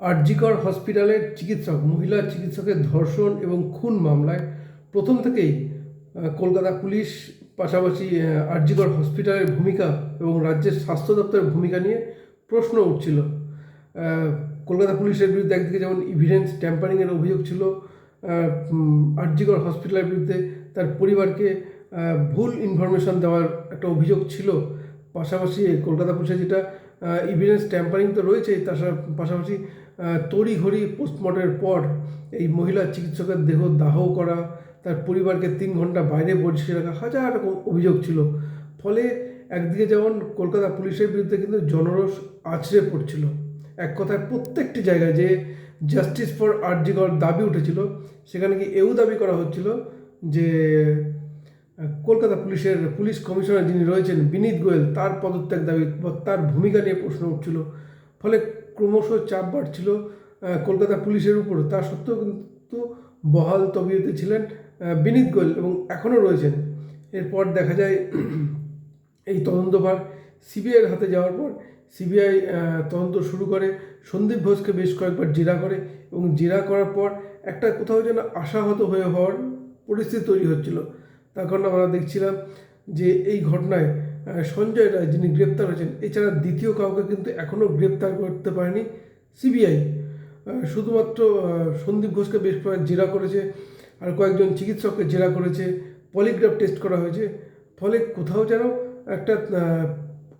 আরজিকর হসপিটালের চিকিৎসক, মহিলা চিকিৎসকের ধর্ষণ এবং খুন মামলায় প্রথম থেকেই কলকাতা পুলিশ পাশাপাশি আরজিকর হসপিটালের ভূমিকা এবং রাজ্যের স্বাস্থ্য দপ্তরের ভূমিকা নিয়ে প্রশ্ন উঠছিল। কলকাতা পুলিশের বিরুদ্ধে একদিকে যেমন ইভিডেন্স ট্যাম্পারিংয়ের অভিযোগ ছিল আরজিকর হসপিটালের বিরুদ্ধে তার পরিবারকে ভুল ইনফরমেশন দেওয়ার একটা অভিযোগ ছিল। পাশাপাশি কলকাতা পুলিশের যেটা ইভিডেন্স ট্যাম্পারিং তো রয়েছেই, তার পাশাপাশি তড়িঘড়ি পোস্টমর্টমের পর এই মহিলা চিকিৎসকের দেহ দাহ করা, তার পরিবারকে তিন ঘণ্টা বাইরে বসে রাখা হাজার রকম অভিযোগ ছিল। ফলে একদিকে যেমন কলকাতা পুলিশের বিরুদ্ধে কিন্তু জনরোষ আছড়ে পড়ছিল, এক কথায় প্রত্যেকটি জায়গায় যে জাস্টিস ফর আর্জিকর দাবি উঠেছিল, সেখানে কি এও দাবি করা হচ্ছিল যে কলকাতা পুলিশের পুলিশ কমিশনার যিনি রয়েছেন বিনীত গোয়েল, তার পদত্যাগ দাবি তার ভূমিকা নিয়ে প্রশ্ন উঠছিল। ফলে ক্রমশ চাপ বাড়ছিল কলকাতা পুলিশের উপর। তা সত্ত্বেও কিন্তু বহাল তবিয়তে ছিলেন বিনীত গোয়েল এবং এখনও রয়েছেন। এরপর দেখা যায়, এই তদন্তভার সিবিআইয়ের হাতে যাওয়ার পর সিবিআই তদন্ত শুরু করে, সন্দীপ ঘোষকে বেশ কয়েকবার জেরা করে এবং জেরা করার পর একটা কোথাও যেন আশাহত হয়ে হওয়ার পরিস্থিতি তৈরি হচ্ছিল। তার কারণে আমরা দেখছিলাম যে এই ঘটনায় সঞ্জয় রায় যিনি গ্রেপ্তার হয়েছেন, এছাড়া দ্বিতীয় কাউকে কিন্তু এখনও গ্রেপ্তার করতে পারেনি সিবিআই। শুধুমাত্র সন্দীপ ঘোষকে বেশ কয়েক জেরা করেছে আর কয়েকজন চিকিৎসককে জেরা করেছে, পলিগ্রাফ টেস্ট করা হয়েছে। ফলে কোথাও যেন একটা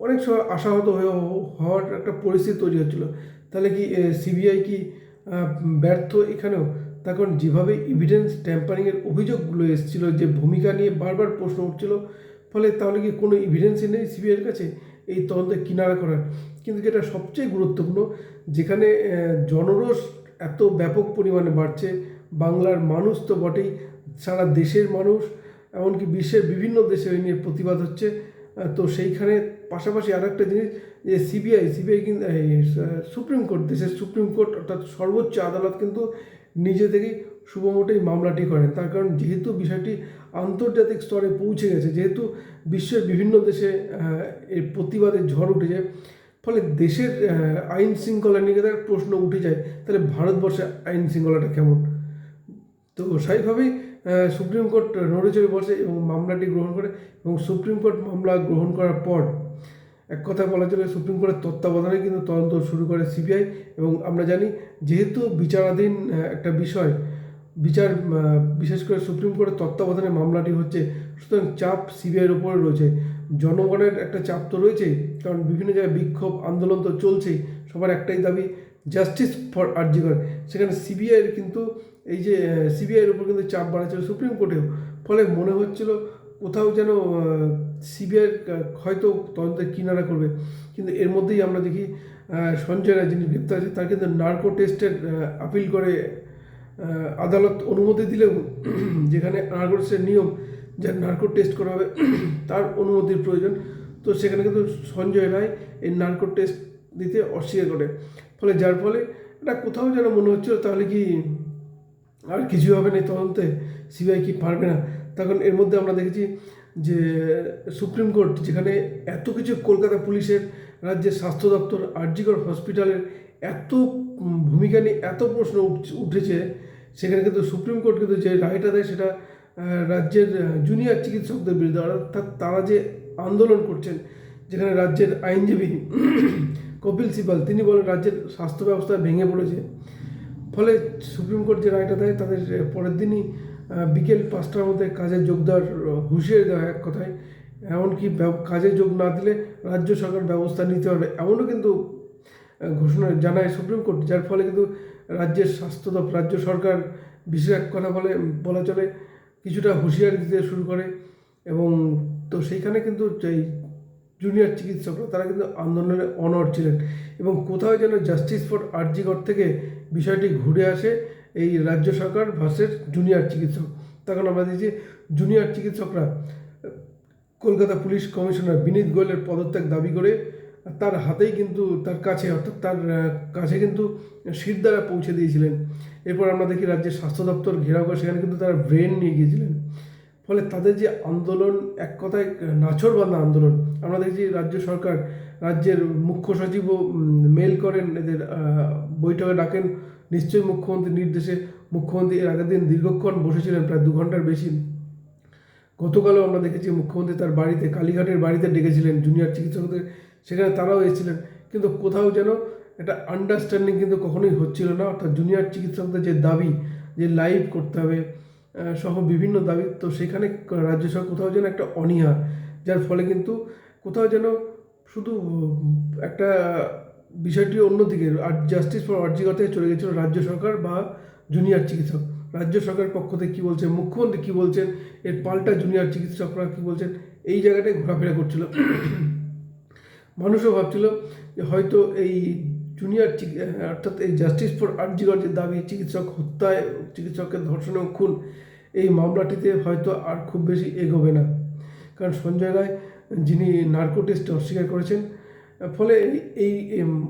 অনেক সময় আশাহত হয়ে হওয়ার একটা পরিস্থিতি তৈরি হচ্ছিল। তাহলে কি সিবিআই কি ব্যর্থ এখানেও? তখন যেভাবে ইভিডেন্স ট্যাম্পারিংয়ের অভিযোগগুলো এসেছিল, যে ভূমিকা নিয়ে বারবার প্রশ্ন উঠছিল ফলে তাহলে কি কোনো ইভিডেন্সই নেই সিবিআইয়ের কাছে? এই তদন্তে কিনারা করার। কিন্তু যেটা সবচেয়ে গুরুত্বপূর্ণ, যেখানে জনরোষ এত ব্যাপক পরিমাণে বাড়ছে, বাংলার মানুষ তো বটেই, সারা দেশের মানুষ, এমনকি বিশ্বের বিভিন্ন দেশে এই নিয়ে প্রতিবাদ হচ্ছে। তো সেইখানে পাশাপাশি আর একটা জিনিস, যে সিবিআই সিবিআই কিন্তু সুপ্রিম কোর্ট, দেশের সুপ্রিম কোর্ট, অর্থাৎ সর্বোচ্চ আদালত কিন্তু নিজে থেকেই শুভমোটেই মামলাটি করেন। তার কারণ যেহেতু বিষয়টি আন্তর্জাতিক স্তরে পৌঁছে গেছে, যেহেতু বিশ্বের বিভিন্ন দেশে এর প্রতিবাদের ঝড় উঠেছে, ফলে দেশের আইন শৃঙ্খলা নিয়ে তার প্রশ্ন উঠে যায়, তাহলে ভারতবর্ষে আইন শৃঙ্খলাটা কেমন? তো স্বাভাবিকভাবেই সুপ্রিম কোর্ট নড়েচড়ে বসে এবং মামলাটি গ্রহণ করে এবং সুপ্রিম কোর্ট মামলা গ্রহণ করার পর এক কথা বলা চলে সুপ্রিম কোর্টের তত্ত্বাবধানে কিন্তু তদন্ত শুরু করে সিবিআই এবং আমরা জানি যেহেতু বিচারাধীন একটা বিষয়, বিচার বিশেষ করে সুপ্রিম কোর্টের তত্ত্বাবধানে মামলাটি হচ্ছে, সুতরাং চাপ সিবিআইয়ের উপরে রয়েছে। জনগণের একটা চাপ তো রয়েছেই কারণ বিভিন্ন জায়গায় বিক্ষোভ, আন্দোলন তো চলছেই সবার একটাই দাবি জাস্টিস ফর আর্জিকর। সেখানে সিবিআইয়ের কিন্তু এই যে সিবিআইয়ের উপর কিন্তু চাপ বাড়াচ্ছিল সুপ্রিম কোর্টেও। ফলে মনে হচ্ছিল কোথাও যেন সিবিআই হয়তো তদন্তের কিনারা করবে। কিন্তু এর মধ্যেই আমরা দেখি সঞ্জয় রায় যিনি গ্রেপ্তার আছে তার কিন্তু নার্কো টেস্টের আপিল করে আদালত অনুমতি দিলেও যেখানে নার্কো টেস্টের নিয়ম যে নার্কো টেস্ট করা হবে, তার অনুমতির প্রয়োজন। তো সেখানে কিন্তু সঞ্জয় রায় এই নার্কো টেস্ট দিতে অস্বীকার করে। ফলে যার ফলে এটা কোথাও যেন মনে হচ্ছিল, তাহলে কি আর কিছু হবে না তদন্তে? সিবিআই কি পারবে না? তখন এর মধ্যে আমরা দেখেছি যে সুপ্রিম কোর্ট, যেখানে এত কিছু কলকাতা পুলিশের, রাজ্যের স্বাস্থ্য দপ্তর, আরজিকর হসপিটালের এত ভূমিকা নিয়ে এত প্রশ্ন উঠ- উঠেছে, সেখানে কিন্তু সুপ্রিম কোর্ট কিন্তু যে রায়টা দেয় সেটা রাজ্যের জুনিয়র চিকিৎসকদের বিরুদ্ধে, অর্থাৎ তারা যে আন্দোলন করছেন, যেখানে রাজ্যের আইনজীবী কপিল সিবাল তিনি বলেন রাজ্যের স্বাস্থ্য ব্যবস্থা ভেঙে পড়েছে। ফলে সুপ্রিম কোর্ট যে রায়টা দেয়, তাদের পরের দিনই বিকেল পাঁচটার মধ্যে কাজে যোগ দেওয়ার দেওয়া এক কথায়। এমনকি কাজে যোগ না দিলে রাজ্য সরকার ব্যবস্থা নিতে হবে এমনও কিন্তু ঘোষণা জানায় সুপ্রিম কোর্ট, যার ফলে কিন্তু রাজ্যের স্বাস্থ্য দপ্তর, রাজ্য সরকার বিশেষ এক কথা বলে বলা চলে, কিছুটা হুঁশিয়ারি দিতে শুরু করে। এবং তো সেইখানে কিন্তু এই জুনিয়র চিকিৎসকরা, তারা কিন্তু আন্দোলনে অনড় ছিলেন। এবং কোথাও যেন জাস্টিস ফর আরজিগড় থেকে বিষয়টি ঘুরে আসে। এই রাজ্য সরকার ভার্সেস জুনিয়র চিকিৎসক। তখন আমরা দেখছি জুনিয়র চিকিৎসকরা, কলকাতা পুলিশ কমিশনার বিনীত গোয়েলের পদত্যাগ দাবি করে তার হাতেই কিন্তু তার কাছে, অর্থাৎ তার কাছে কিন্তু শির দ্বারা পৌঁছে দিয়েছিলেন। এরপর আমরা দেখি রাজ্যের স্বাস্থ্য দপ্তর ঘেরাও করে সেখানে কিন্তু তারা ব্রেন নিয়ে গিয়েছিলেন। ফলে তাদের যে আন্দোলন, এক কথায় নাছর বান্ধা আন্দোলন, আমরা দেখছি রাজ্য সরকার রাজ্যের মুখ্য সচিবও মেল করেন, এদের বৈঠকে ডাকেন নিশ্চয়ই মুখ্যমন্ত্রীর নির্দেশে মুখ্যমন্ত্রী এর আগের দিন দীর্ঘক্ষণ বসেছিলেন, প্রায় দু ঘণ্টার বেশি। গতকালও আমরা দেখেছি মুখ্যমন্ত্রী তার বাড়িতে, কালীঘাটের বাড়িতে ডেকেছিলেন জুনিয়র চিকিৎসকদের। সেখানে তারাও এসেছিলেন। কিন্তু কোথাও যেন একটা আন্ডারস্ট্যান্ডিং কিন্তু কখনোই হচ্ছিল না। অর্থাৎ জুনিয়র চিকিৎসকদের যে দাবি, যে লাইভ করতে হবে সহ বিভিন্ন দাবি, তো সেখানে রাজ্য সরকার কোথাও যেন একটা অনীহা, যার ফলে কিন্তু কোথাও যেন শুধু একটা বিষয়টি অন্যদিকে জাস্টিস ফর অর্জিগতে চলে গেছিল রাজ্য সরকার বা জুনিয়র চিকিৎসক। রাজ্য সরকারের পক্ষ থেকে কী বলছে মুখ্যমন্ত্রী কী বলছেন? এর পাল্টা জুনিয়র চিকিৎসকরা কী বলছেন? এই জায়গাটায় ঘোরাফেরা করছিল। মানুষও ভাবছিল যে হয়তো এই জুনিয়র অর্থাৎ এই জাস্টিস ফর আর্জিগর যে দাবি, চিকিৎসক হত্যায়, চিকিৎসকের ধর্ষণ খুন, এই মামলাটিতে হয়তো আর খুব বেশি এগোবে না। কারণ সঞ্জয় রায়, যিনি নার্কো টেস্টে অস্বীকার করেছেন ফলে এই-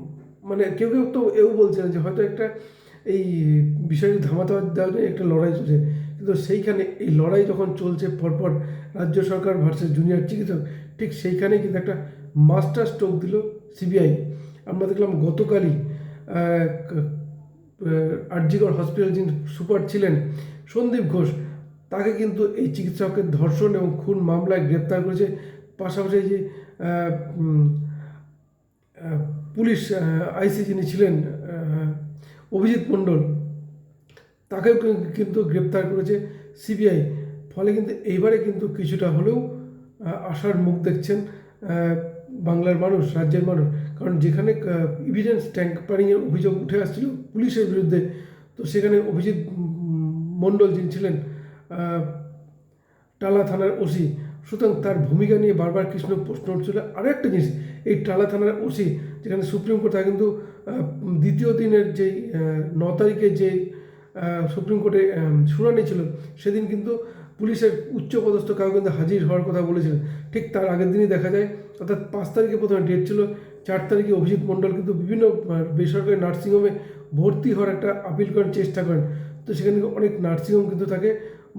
মানে কেউ কেউ তো এও বলছেন যে হয়তো একটা এই বিষয়টি ধামাতে দেওয়ার জন্য একটা লড়াই চলছে। কিন্তু সেইখানে এই লড়াই যখন চলছে পরপর রাজ্য সরকার ভার্সেস জুনিয়র চিকিৎসক, ঠিক সেইখানে কিন্তু একটা মাস্টার স্ট্রোক দিল সিবিআই আমরা দেখলাম গতকালই আরজিগড় হসপিটাল যিনি সুপার ছিলেন সন্দীপ ঘোষ, তাকে কিন্তু এই চিকিৎসকের ধর্ষণ এবং খুন মামলায় গ্রেপ্তার করেছে। পাশাপাশি যে পুলিশ আইসি যিনি ছিলেন অভিজিৎ মণ্ডল, তাকেও কিন্তু গ্রেপ্তার করেছে সিবিআই। ফলে কিন্তু এইবারে কিন্তু কিছুটা হলেও আশার মুখ দেখছেন বাংলার মানুষ, রাজ্যের মানুষ। কারণ যেখানে ইভিডেন্স ট্যাঙ্কারিংয়ের অভিযোগ উঠে আসছিল পুলিশের বিরুদ্ধে, তো সেখানে অভিজিৎ মণ্ডল যিনি ছিলেন টালা থানার ওসি, সুতরাং তার ভূমিকা নিয়ে বারবার কৃষ্ণ প্রশ্ন উঠছিল। আরও একটা জিনিস এই টালা থানার ওসি, যেখানে সুপ্রিম কোর্ট তারা কিন্তু দ্বিতীয় দিনের যেই ন তারিখে যে সুপ্রিম কোর্টে শুনানি ছিল, সেদিন কিন্তু পুলিশের উচ্চপদস্থ কাউ কিন্তু হাজির হওয়ার কথা বলেছিলেন। ঠিক তার আগের দিনই দেখা যায়, অর্থাৎ পাঁচ তারিখে প্রথমে ডেট ছিল, চার তারিখে অভিজিৎ মণ্ডল কিন্তু বিভিন্ন বেসরকারি নার্সিংহোমে ভর্তি হওয়ার একটা আপিল করার চেষ্টা করেন। তো সেখানে অনেক নার্সিংহোম কিন্তু তাকে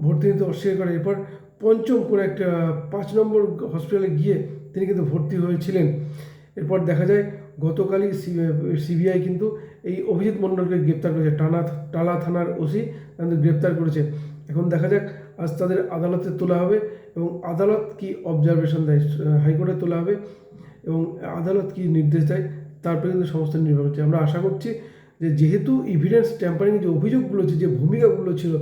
ভর্তি নিতে অস্বীকার করে। এরপর পঞ্চম কোনো একটা পাঁচ নম্বর হসপিটালে গিয়ে তিনি কিন্তু ভর্তি হয়েছিলেন। এরপর দেখা যায়, গতকালই সিবিআই কিন্তু এই অভিজিৎ মণ্ডলকে গ্রেপ্তার করেছে। টানা, টালা থানার ওসি তাদের গ্রেপ্তার করেছে। এখন দেখা যাক, আজ তাদের আদালতে তোলা হবে এবং আদালত কি অবজারভেশন দেয় হাইকোর্টে তোলা হবে এবং আদালত কি নির্দেশ দেয় তারপরে কিন্তু সমস্ত নির্ভর করছে। আমরা আশা করছি যে, যেহেতু ইভিডেন্স ট্যাম্পারিং যে অভিযোগগুলো যে ভূমিকাগুলো ছিল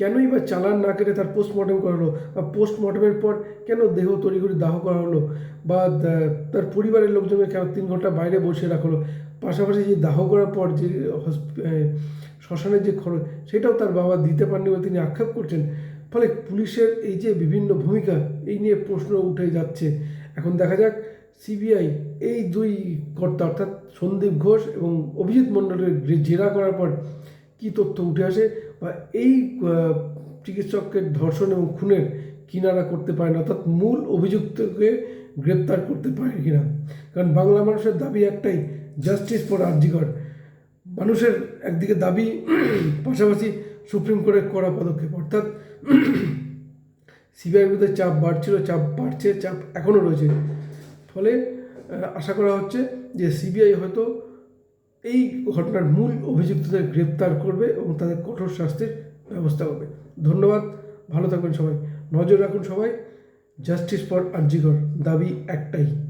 কেনই বা চালান না কেটে তার পোস্টমর্টম করা হলো বা পোস্টমর্টমের পর কেন দেহ তৈরি করে দাহ করা হলো বা তার পরিবারের লোকজনকে কেন তিন ঘণ্টা বাইরে বসে রাখল? পাশাপাশি যে দাহ করার পর যে শ্মশানের যে খরচ, সেটাও তার বাবা দিতে পারেনি বলে তিনি আক্ষেপ করছেন। ফলে পুলিশের এই যে বিভিন্ন ভূমিকা, এই নিয়ে প্রশ্ন উঠে যাচ্ছে। এখন দেখা যাক সিবিআই এই দুই কর্তা, অর্থাৎ সন্দীপ ঘোষ এবং অভিজিৎ মণ্ডলের জেরা করার পর কী তথ্য উঠে আসে। বা এই চিকিৎসককে ধর্ষণ এবং খুনের কিনারা করতে পারে না অর্থাৎ মূল অভিযুক্তকে গ্রেপ্তার করতে পারে কিনা? কারণ বাংলা মানুষের দাবি একটাই জাস্টিস ফর আর্জিকর মানুষের একদিকে দাবি পাশাপাশি সুপ্রিম কোর্টের কড়া পদক্ষেপ, অর্থাৎ সিবিআইয়ের বিরুদ্ধে চাপ বাড়ছিল, চাপ বাড়ছে, চাপ এখনও রয়েছে। ফলে আশা করা হচ্ছে যে সিবিআই হয়তো এই ঘটনার মূল অভিযুক্তদের গ্রেপ্তার করবে এবং তাদের কঠোর শাস্তির ব্যবস্থা করবে। ধন্যবাদ। ভালো থাকবেন সবাই। নজর রাখুন সবাই। জাস্টিস ফর আর্জিগর দাবি একটাই।